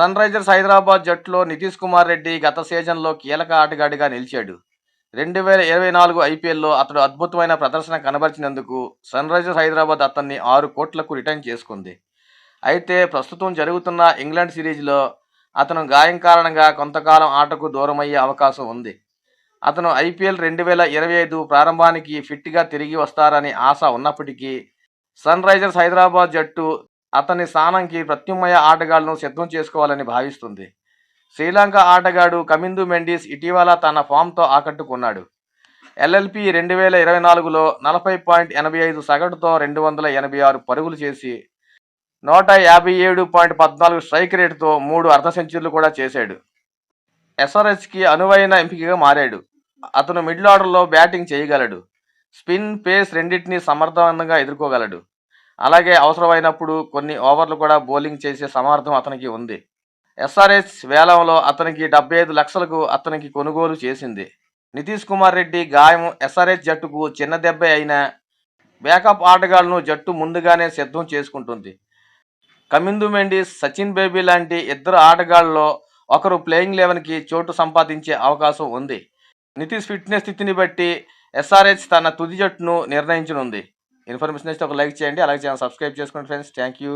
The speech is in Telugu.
సన్ రైజర్స్ హైదరాబాద్ జట్టులో నితీష్ కుమార్ రెడ్డి గత సీజన్లో కీలక ఆటగాడిగా నిలిచాడు. రెండు వేల ఇరవై నాలుగు ఐపీఎల్లో అతడు అద్భుతమైన ప్రదర్శన కనబరిచినందుకు సన్ రైజర్స్ హైదరాబాద్ అతన్ని ఆరు కోట్లకు రిటర్న్ చేసుకుంది. అయితే ప్రస్తుతం జరుగుతున్న ఇంగ్లాండ్ సిరీస్లో అతను గాయం కారణంగా కొంతకాలం ఆటకు దూరమయ్యే అవకాశం ఉంది. అతను ఐపీఎల్ రెండు వేల ఇరవై ఐదు ప్రారంభానికి ఫిట్గా తిరిగి వస్తారని ఆశ ఉన్నప్పటికీ సన్ రైజర్స్ హైదరాబాద్ జట్టు అతని స్థానంకి ప్రత్యామ్నాయ ఆటగాళ్ళను సిద్ధం చేసుకోవాలని భావిస్తుంది. శ్రీలంక ఆటగాడు కమిందు మెండిస్ ఇటీవల తన ఫామ్తో ఆకట్టుకున్నాడు. ఎల్ఎల్పి రెండు వేల ఇరవై నాలుగులో నలభై పాయింట్ ఎనభై ఐదు సగటుతో రెండు వందల ఎనభై ఆరు పరుగులు చేసి నూట యాభై ఏడు పాయింట్ పద్నాలుగు స్ట్రైక్ రేటుతో మూడు అర్ధ సెంచరీలు కూడా చేశాడు. ఎస్ఆర్హెచ్కి అనువైన ఎంపికగా మారాడు. అతను మిడిల్ ఆర్డర్లో బ్యాటింగ్ చేయగలడు. స్పిన్ పేస్ రెండింటినీ సమర్థవంతంగా ఎదుర్కోగలడు. అలాగే అవసరమైనప్పుడు కొన్ని ఓవర్లు కూడా బౌలింగ్ చేసే సమర్థం అతనికి ఉంది. ఎస్ఆర్హెచ్ వేలంలో అతనికి డెబ్బై ఐదు లక్షలకు అతనికి కొనుగోలు చేసింది. నితీష్ కుమార్ రెడ్డి గాయం ఎస్ఆర్హెచ్ జట్టుకు చిన్న దెబ్బ అయినా బ్యాకప్ ఆటగాళ్ళను జట్టు ముందుగానే సిద్ధం చేసుకుంటుంది. కమిందు మెండి సచిన్ బేబీ లాంటి ఇద్దరు ఆటగాళ్ళలో ఒకరు ప్లేయింగ్ లెవెన్కి చోటు సంపాదించే అవకాశం ఉంది. నితీష్ ఫిట్నెస్ స్థితిని బట్టి ఎస్ఆర్హెచ్ తన తుది జట్టును నిర్ణయించనుంది. ఇన్ఫర్మేషన్ ఇస్తే ఒక లైక్ చేయండి అలాగే ఛానల్ సబ్స్క్రైబ్ చేసుకోండి ఫ్రెండ్స్. Thank you.